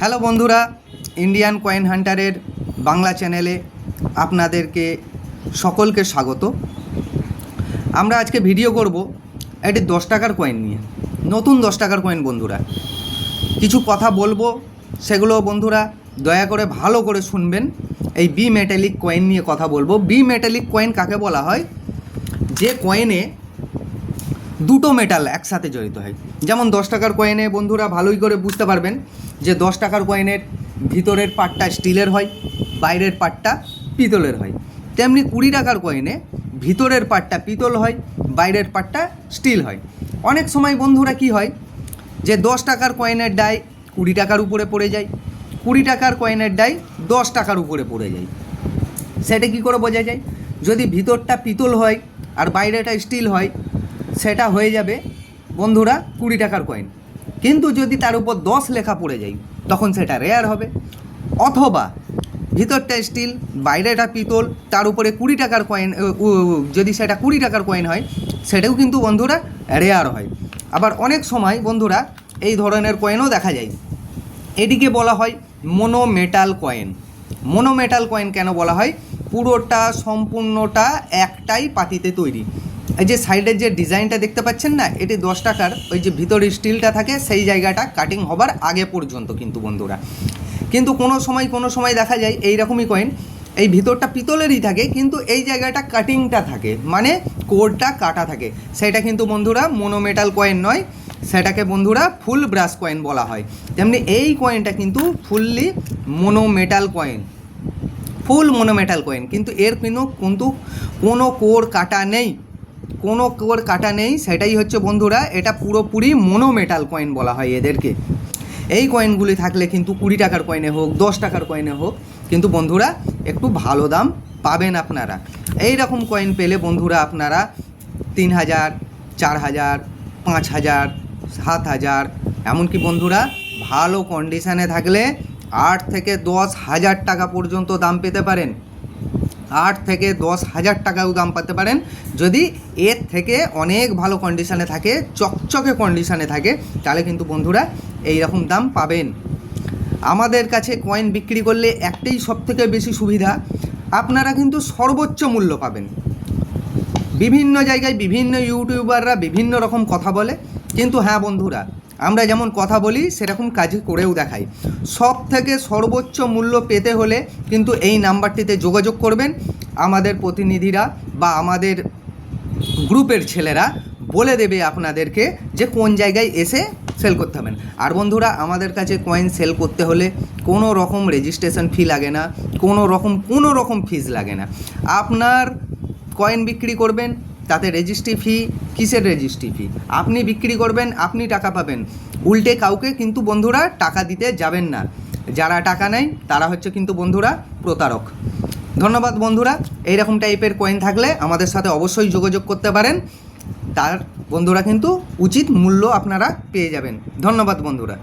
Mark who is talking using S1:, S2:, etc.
S1: Hello বন্ধুরা Indian coin হান্টারের Bangla চ্যানেলে আপনাদেরকে সকলকে স্বাগত। আমরা আজকে ভিডিও করব একটি দশ টাকার কয়েন নিয়ে। নতুন দশ টাকার কয়েন বন্ধুরা। কিছু কথা বলব, সেগুলো বন্ধুরা দয়া করে ভালো করে শুনবেন। এই বি মেটালিক কয়েন নিয়ে কথা বলব। বি মেটালিক কয়েন কাকে বলা হয়? যে কয়েনে দুটো মেটাল একসাথে জড়িত হয়। যেমন দশ টাকার কয়েনে বন্ধুরা ভালোই করে বুঝতে পারবেন যে দশ টাকার কয়েনের ভিতরের পার্টটা স্টিলের হয়, বাইরের পার্টটা পিতলের হয়। তেমনি কুড়ি টাকার কয়েনে ভিতরের পার্টটা পিতল হয়, বাইরের পার্টটা স্টিল হয়। অনেক সময় বন্ধুরা কি হয় যে দশ টাকার কয়েনের ডাই কুড়ি টাকার উপরে পড়ে যায়, কুড়ি টাকার কয়েনের ডাই দশ টাকার উপরে পড়ে যায়। সেটা কি করে বোঝা যায়? যদি ভিতরটা পিতল হয় আর বাইরেটা স্টিল হয় সেটা হয়ে যাবে, বন্ধুরা, কুড়ি টাকার কয়েন কিন্তু যদি তার উপর দশ লেখা পড়ে যায়, তখন সেটা রেয়ার হবে। অথবা, ভিতরটা স্টিল বাইরেটা পিতল, তার উপরে কুড়ি টাকার কয়েন যদি সেটা কুড়ি টাকার কয়েন হয়, সেটাও কিন্তু, বন্ধুরা রেয়ার হয়। আবার অনেক সময়, বন্ধুরা, এই ধরনের কয়েনও দেখা যায়। এটিকে বলা হয় মোনোমেটাল কয়েন মোনোমেটাল কয়েন কেন বলা হয়? পুরোটা, সম্পূর্ণটা একটাই পাতিতে তৈরি। এই যে সাইডের যে ডিজাইনটা দেখতে পাচ্ছেন না, এটি দশ টাকার, ওই যে ভিতরে স্টিলটা থাকে, সেই জায়গাটা কাটিং হবার আগে পর্যন্ত কিন্তু বন্ধুরা। কিন্তু কোনো সময় কোনো সময় দেখা যায় এই রকমই কয়েন এই ভিতরটা পিতলেরই থাকে, কিন্তু এই জায়গাটা কাটিংটা থাকে মানে কোডটা কাটা থাকে। সেটা কিন্তু বন্ধুরা মোনোমেটাল কয়েন নয়, সেটাকে বন্ধুরা ফুল ব্রাশ কয়েন বলা হয়। তেমনি এই কয়েনটা কিন্তু fully monometal coin full monometal coin কিন্তু এর কিন্তু কিন্তু কোনো কোর কাটা নেই। কোনো কোর কাটা নেই, সেটাই হচ্ছে বন্ধুরা, এটা পুরোপুরি মোনোমেটাল কয়েন বলা হয় এদেরকে। এই কয়েনগুলি থাকলে কিন্তু কুড়ি টাকার কয়েনে হোক, দশ টাকার কয়েনে হোক, কিন্তু বন্ধুরা, একটু ভালো দাম পাবেন আপনারা। এই রকম কয়েন পেলে বন্ধুরা আপনারা তিন হাজার, চার হাজার, পাঁচ হাজার, সাত হাজার, এমনকি বন্ধুরা, ভালো কন্ডিশানে থাকলে আট থেকে দশ হাজার টাকা পর্যন্ত দাম পেতে পারেন। আট থেকে দশ হাজার টাকাও দাম পেতে পারেন। যদি এর থেকে অনেক ভালো কন্ডিশানে থাকে, চকচকে কন্ডিশানে থাকে, তাহলে কিন্তু বন্ধুরা এই রকম দাম পাবেন। আমাদের কাছে কয়েন বিক্রি করলে একটাই সব থেকে বেশি সুবিধা, আপনারা কিন্তু সর্বোচ্চ মূল্য পাবেন। বিভিন্ন জায়গায় বিভিন্ন ইউটিউবাররা বিভিন্ন রকম কথা বলে। কিন্তু হ্যাঁ বন্ধুরা আমরা যেমন কথা বলি, সেরকম কাজ করেও দেখাই। সব থেকে সর্বোচ্চ মূল্য পেতে হলে কিন্তু এই নাম্বারটিতে যোগাযোগ করবেন। আমাদের প্রতিনিধিরা বা আমাদের গ্রুপের ছেলেরা বলে দেবে আপনাদেরকে যে কোন জায়গায় এসে সেল করতে হবেন আর বন্ধুরা, আমাদের কাছে কয়েন সেল করতে হলে কোনো রকম রেজিস্ট্রেশন ফি লাগে না, কোনো রকম কোনো রকম ফিজ লাগে না। আপনার কয়েন বিক্রি করবেন তাতে রেজিস্ট্রি ফি কিসের রেজিস্ট্রি ফি আপনি বিক্রি করবেন, আপনি টাকা পাবেন। উল্টে কাউকে কিন্তু বন্ধুরা টাকা দিতে যাবেন না। যারা টাকা নেয়, তারা হচ্ছে কিন্তু বন্ধুরা প্রতারক। ধন্যবাদ বন্ধুরা। এইরকম টাইপের কয়েন থাকলে আমাদের সাথে অবশ্যই যোগাযোগ করতে পারেন। তার বন্ধুরা কিন্তু উচিত মূল্য আপনারা পেয়ে যাবেন। ধন্যবাদ বন্ধুরা।